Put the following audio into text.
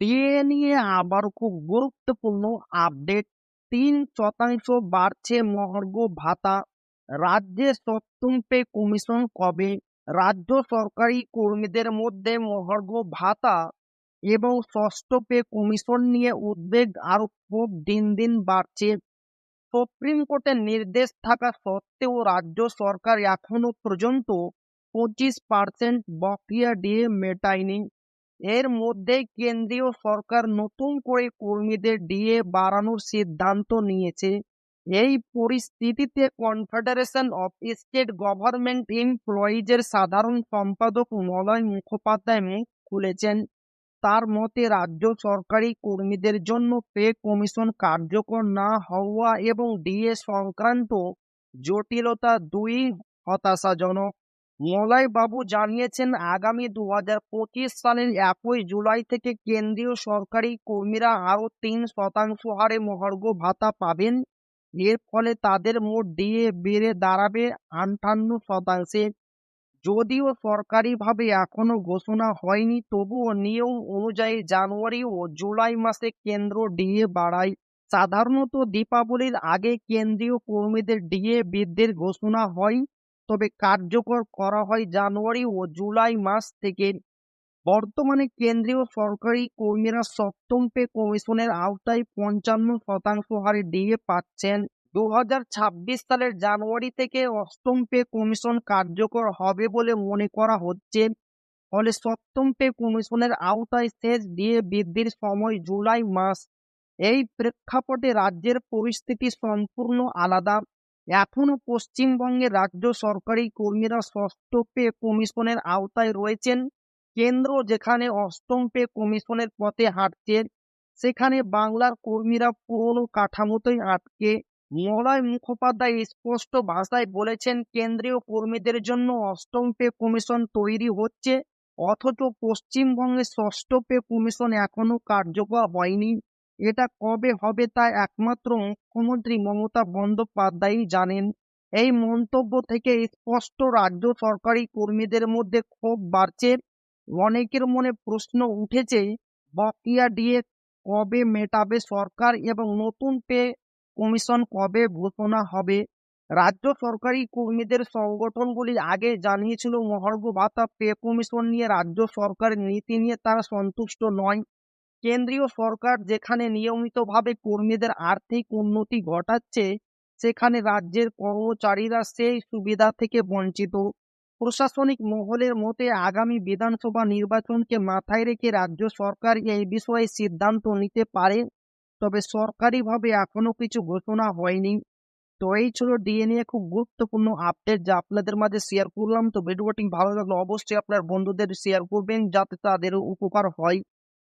DA নিয়ে আবার খুব গুরুত্বপূর্ণ আপডেট তিন শতাংশ বাড়ছে মহার্ঘ ভাতা। রাজ্যে সপ্তম পে কমিশন কবে? রাজ্য সরকারি কর্মীদের মধ্যে মহার্ঘ ভাতা এবং ষষ্ঠ পে কমিশন নিয়ে উদ্বেগ আরও খুব দিন দিন বাড়ছে। সুপ্রিম কোর্টের নির্দেশ থাকা সত্ত্বেও রাজ্য সরকার এখনও পর্যন্ত পঁচিশ পার্সেন্ট বকেয়া দিয়ে মেটায়নি। এর মধ্যে কেন্দ্রীয় সরকার নতুন করে কর্মীদের ডিএ বাড়ানোর সিদ্ধান্ত নিয়েছে। এই পরিস্থিতিতে কনফেডারেশন অফ স্টেট গভর্নমেন্ট এমপ্লয়িজের সাধারণ সম্পাদক মলয় মুখোপাধ্যায় মুখ খুলেছেন। তার মতে, রাজ্য সরকারি কর্মীদের জন্য পে কমিশন কার্যকর না হওয়া এবং ডিএ সংক্রান্ত জটিলতা দুই হতাশাজনক। মলয় বাবু জানিয়েছেন, আগামী দু হাজার পঁচিশ সালের একই জুলাই থেকে কেন্দ্রীয় সরকারি কর্মীরা আরও তিন শতাংশ হারে মহার্ঘ ভাতা পাবেন। এর ফলে তাদের মোট ডিএ বেড়ে দাঁড়াবে আটান্ন শতাংশে। যদিও সরকারিভাবে এখনও ঘোষণা হয়নি, তবুও নিয়ম অনুযায়ী জানুয়ারি ও জুলাই মাসে কেন্দ্র ডিএ বাড়ায়। সাধারণত দীপাবলির আগে কেন্দ্রীয় কর্মীদের ডিএ বৃদ্ধির ঘোষণা হয়। তবে কার্যকর করা হয় জানুয়ারি ও জুলাই মাস থেকে। বর্তমানে কেন্দ্রীয় সরকারি কর্মীরা সপ্তম পে কমিশনের আওতায় পঞ্চান্ন শতাংশ হারে ডিএ পাচ্ছেন। দু হাজার ছাব্বিশ সালের জানুয়ারি থেকে অষ্টম পে কমিশন কার্যকর হবে বলে মনে করা হচ্ছে। ফলে সপ্তম পে কমিশনের আওতায় শেষ দিয়ে বৃদ্ধির সময় জুলাই মাস। এই প্রেক্ষাপটে রাজ্যের পরিস্থিতি সম্পূর্ণ আলাদা। এখনও পশ্চিমবঙ্গে রাজ্য সরকারি কর্মীরা ষষ্ঠ পে কমিশনের আওতায় রয়েছেন। কেন্দ্র যেখানে অষ্টম পে কমিশনের পথে হাঁটছে, সেখানে বাংলার কর্মীরা পুরনো কাঠামোতেই আটকে। মলয় মুখোপাধ্যায় স্পষ্ট ভাষায় বলেছেন, কেন্দ্রীয় কর্মীদের জন্য অষ্টম পে কমিশন তৈরি হচ্ছে, অথচ পশ্চিমবঙ্গে ষষ্ঠ পে কমিশন এখনও কার্যকর হয়নি। এটা কবে হবে তা একমাত্র মুখ্যমন্ত্রী মমতা বন্দ্যোপাধ্যায়ই জানেন। এই মন্তব্য থেকে স্পষ্ট, রাজ্য সরকারি কর্মীদের মধ্যে ক্ষোভ বাড়ছে। অনেকের মনে প্রশ্ন উঠেছে বকেয়া ডিএ কবে মেটাবে সরকার এবং নতুন পে কমিশন কবে ঘোষণা হবে? রাজ্য সরকারি কর্মীদের সংগঠনগুলি আগে জানিয়েছিল, মহার্ঘ ভাতা পে কমিশন নিয়ে রাজ্য সরকারের নীতি নিয়ে তারা সন্তুষ্ট নয়। কেন্দ্রীয় সরকার যেখানে নিয়মিতভাবে কর্মীদের আর্থিক উন্নতি ঘটাচ্ছে, সেখানে রাজ্যের কর্মচারীরা সেই সুবিধা থেকে বঞ্চিত। প্রশাসনিক মহলের মতে, আগামী বিধানসভা নির্বাচনকে মাথায় রেখে রাজ্য সরকার এই বিষয়ে সিদ্ধান্ত নিতে পারে, তবে সরকারিভাবে এখনও কিছু ঘোষণা হয়নি। তো এই ছিল ডিএনএ, খুব গুরুত্বপূর্ণ আপডেট যা আপনাদের মাঝে শেয়ার করলাম। তো ভিডিওটি ভালো লাগলে অবশ্যই আপনার বন্ধুদের শেয়ার করবেন, যাতে তাদেরও উপকার হয়।